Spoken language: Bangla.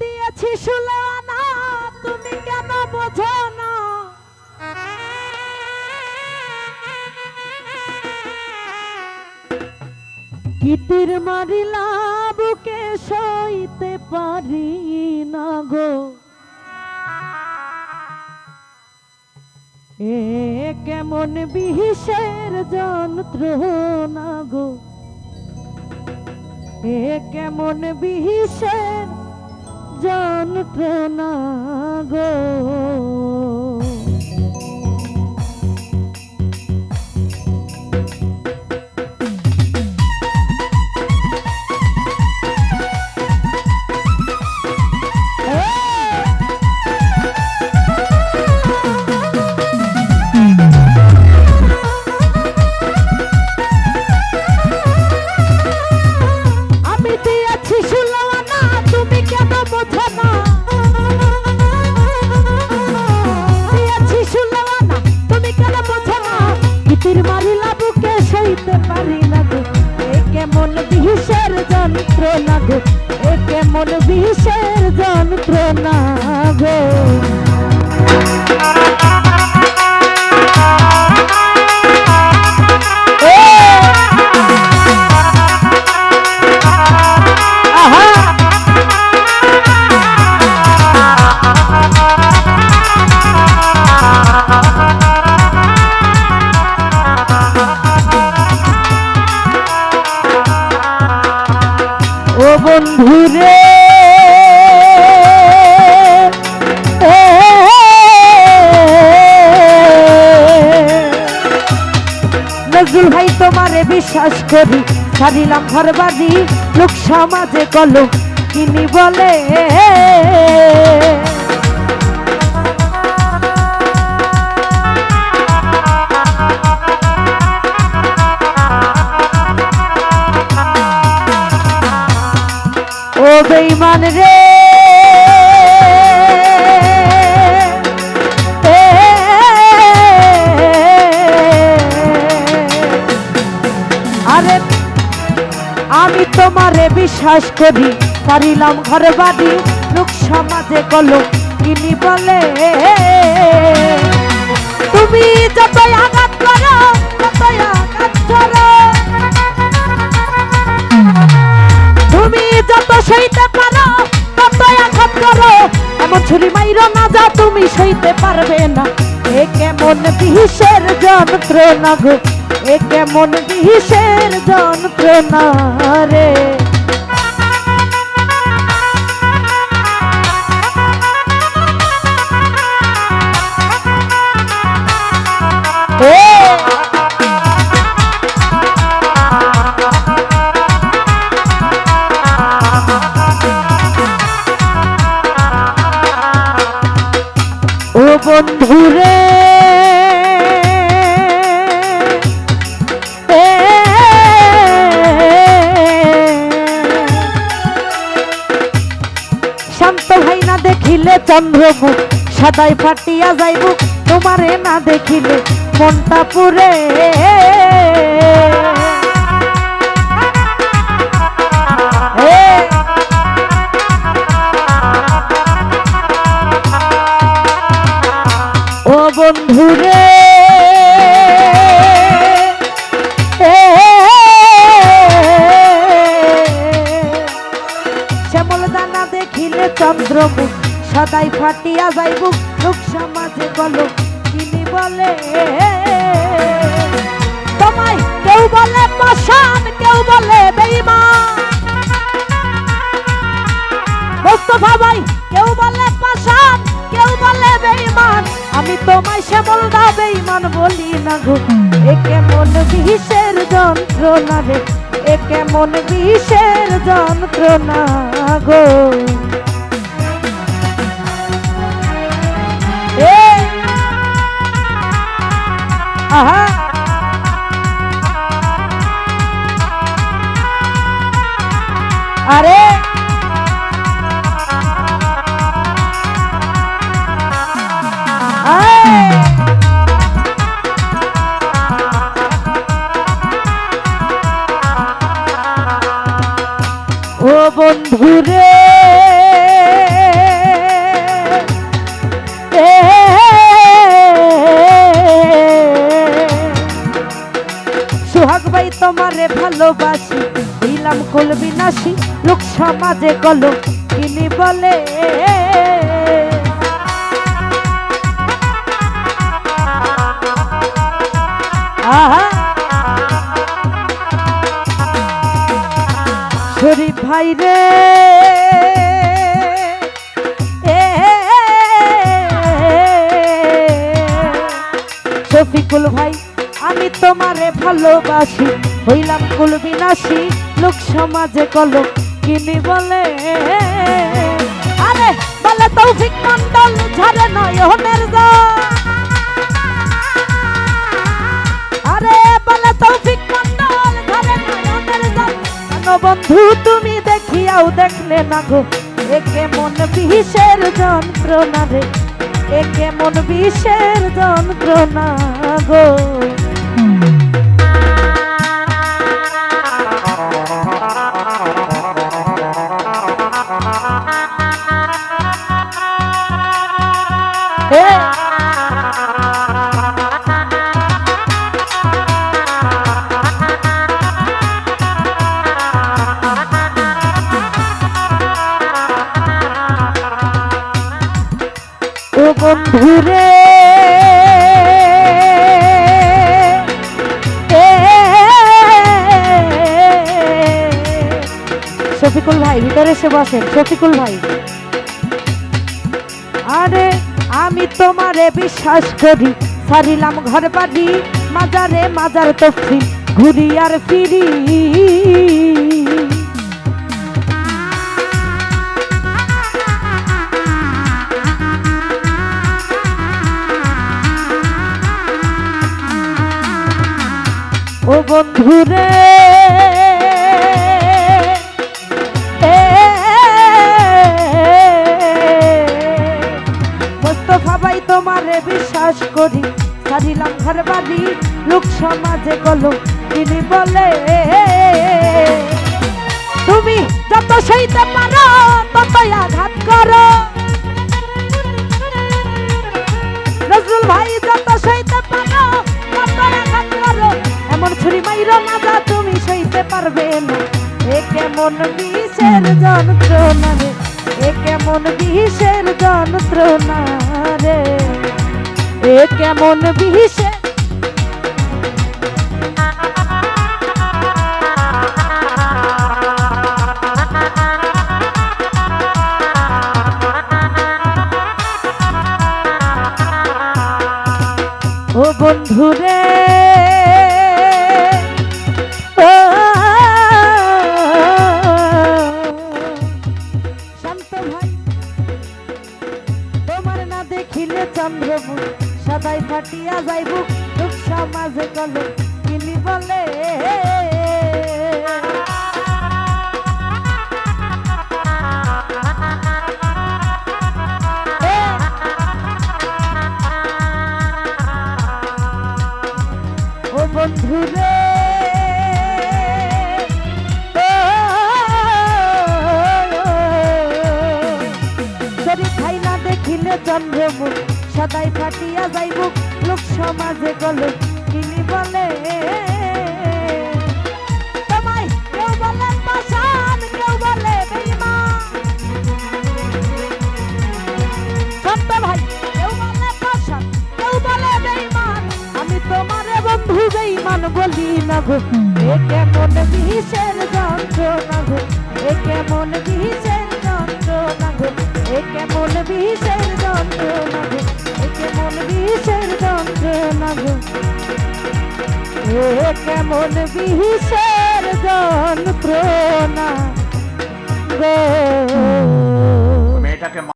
দিয়েছি সুলানা, তুমি কেন বোঝো না? কিতির মারিলা বুকে সইতে পারি না গো। এ কেমন বিহিসের যন্ত্রণা গো। এ কেমন বিহিসের যন্ত্রণা গো। বিষের যন্ত্রণা গো? এ কেমন বিষের যন্ত্রণা গো? বিশ্বাস করি ছাড়িলাম ঘর বাড়ি লোক সমাজে কলম কিনি বলে। তোমারে বিশ্বাস করি, পারিলাম ঘরে বাড়ি লোক সমাজে কলো কিনি বলে। তুমি যতই আঘাত করো, ততই আঘাত করো। তুমি যত সইতে পারো, ততই আঘাত করো। এমন ছুরি মাইরো না যা তুমি সইতে পারবে না। এ কেমন বিষের যন্ত্রণা গো। এ কেমন বিষের যন্ত্রণা রে? ও! চন্দ্রমুখ সাদাই ফাটিয়া যাইব তোমারে না দেখিলে মনটা পুরে বন্ধু ফাটিয়া যাইব, লোক সমাজে গল তিনি বলে, তোমায় কেউ বলে পাষাণ, কেউ বলে বেইমান মোস্তফা ভাই, কেউ বলে পাষাণ, কেউ বলে বেঈমান। আমি তোমায় শ্যামল দা বেঈমান বলি না গো। এ কেমন বিষের যন্ত্রণা রে, এ কেমন বিষের যন্ত্রণা গো। বিনাশী লোক সমাজে গল কিনি বলে। শরীফ ভাই রে। শফিকুল ভাই আমি তোমারে ভালোবাসি হইলাম কুল বিনাশী, লোক সমাজে কল কিনি বলে আরে বলে তৌফিক মন্ডল ঝরে নয়নের। আরে বলে তৌফিক মন্ডল ঝরে নয়নের। কেন বন্ধু, তুমি দেখিয়াও দেখলে না গো, এ কেমন বিষের যন্ত্রণা রে এ কেমন বিষের যন্ত্রণা গো বন্ধুরে শফিকুল ভাই, ভিতরে এসে বসেন, শফিকুল ভাই। আরে, আমি তোমারে বিশ্বাস করি সারিলাম ঘর বাড়ি, মাজারে মাজার তফসি ঘুরি আর ফিরি। ও মোস্তফা ভাই তোমারে বিশ্বাস করি। ছাড়িলাম ঘর বাড়ি লোক সমাজে গলো তিনি বলে, তুমি যত সইতে পারবে না। এ কেমন বিষের যন্ত্রণা রে? এ কেমন বিষের যন্ত্রণা রে? এ কেমন বিষের ও বন্ধুরে ফাটিয়া যাইব লোক সমাজে গল কিনি বলে। ও না দেখিলে চন্দ্রমুখ। সদাই ফাটিয়া যাইব, লোক সমাজে গল কিনি বলে। আমি বন্ধু বলি না গো, এ কেমন বিষের যন্ত্রণা গো, এ কেমন বিষের যন্ত্রণা গো, এ কেমন বিষের যন্ত্রণা গো বিষের যন্ত্রণা গো? এ কেমন বিষের যন্ত্রণা গো?